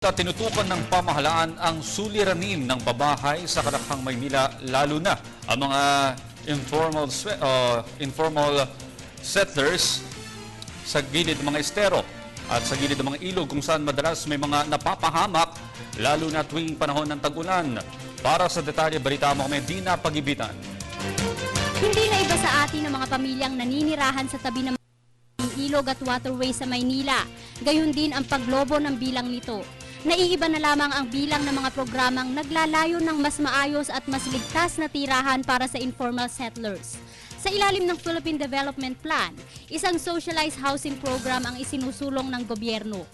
Sa tinutukan ng pamahalaan ang suliranin ng pabahay sa Karakhang Maynila lalo na ang mga informal uh, informal settlers sa gilid ng mga estero at sa gilid ng mga ilog kung saan madalas may mga napapahamak lalo na tuwing panahon ng tag-ulan. Para sa detalye, balita mo kami, Dina Pagibitan. Hindi na iba sa atin ang mga pamilyang naninirahan sa tabi ng ilog at waterway sa Maynila. Gayun din ang paglobo ng bilang nito. Naiiba na lamang ang bilang ng mga programang naglalayo ng mas maayos at mas ligtas na tirahan para sa informal settlers. Sa ilalim ng Philippine Development Plan, isang socialized housing program ang isinusulong ng gobyerno.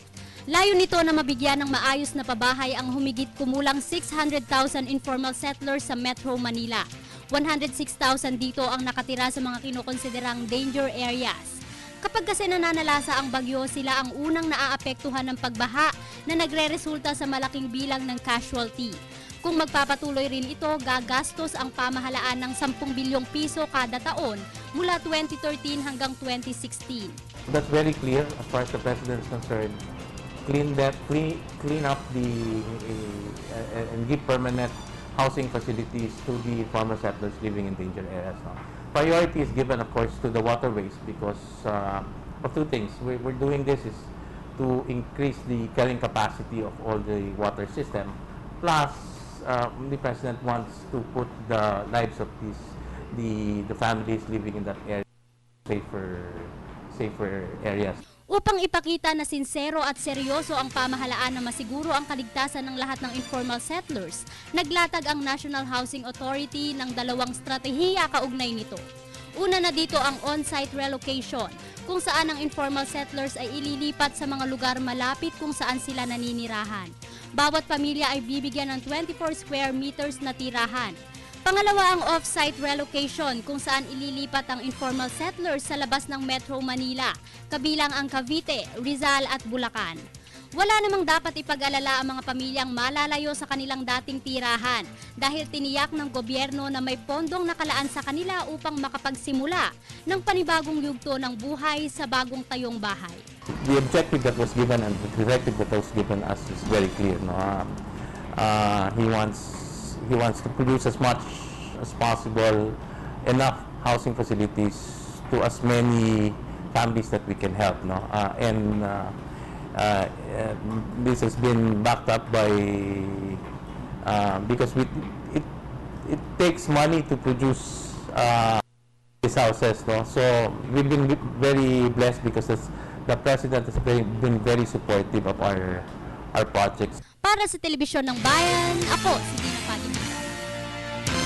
Layo nito na mabigyan ng maayos na pabahay ang humigit kumulang 600,000 informal settlers sa Metro Manila. 106,000 dito ang nakatira sa mga kinukonsiderang danger areas. Kapag kasi nananalasa ang bagyo, sila ang unang naaapektuhan ng pagbaha na nagre-resulta sa malaking bilang ng casualty. Kung magpapatuloy rin ito, gagastos ang pamahalaan ng 10 bilyong piso kada taon mula 2013 hanggang 2016. That's very clear as far as the president is concerned. Clean that, clean, clean up the uh, and give permanent housing facilities to the farmer settlers living in danger areas. No? Priority is given, of course, to the waterways because uh, of two things. We're, we're doing this is to increase the carrying capacity of all the water system. Plus, uh, the president wants to put the lives of these the the families living in that area safer safer areas. Upang ipakita na sinsero at seryoso ang pamahalaan na masiguro ang kaligtasan ng lahat ng informal settlers, naglatag ang National Housing Authority ng dalawang stratehiya kaugnay nito. Una na dito ang on-site relocation, kung saan ang informal settlers ay ililipat sa mga lugar malapit kung saan sila naninirahan. Bawat pamilya ay bibigyan ng 24 square meters na tirahan. Pangalawa ang off-site relocation kung saan ililipat ang informal settlers sa labas ng Metro Manila, kabilang ang Cavite, Rizal at Bulacan. Wala namang dapat ipag-alala ang mga pamilyang malalayo sa kanilang dating tirahan dahil tiniyak ng gobyerno na may pondong nakalaan sa kanila upang makapagsimula ng panibagong yugto ng buhay sa bagong tayong bahay. The objective that was given and the directive that was given us is very clear. No? Uh, he wants he wants to produce as much as possible enough housing facilities to as many families that we can help. No? Uh, and uh, uh, uh, this has been backed up by uh, because we, it it takes money to produce uh, these houses. No? So we've been very blessed because the president has been, very supportive of our our projects. Para sa Telebisyon ng Bayan, ako si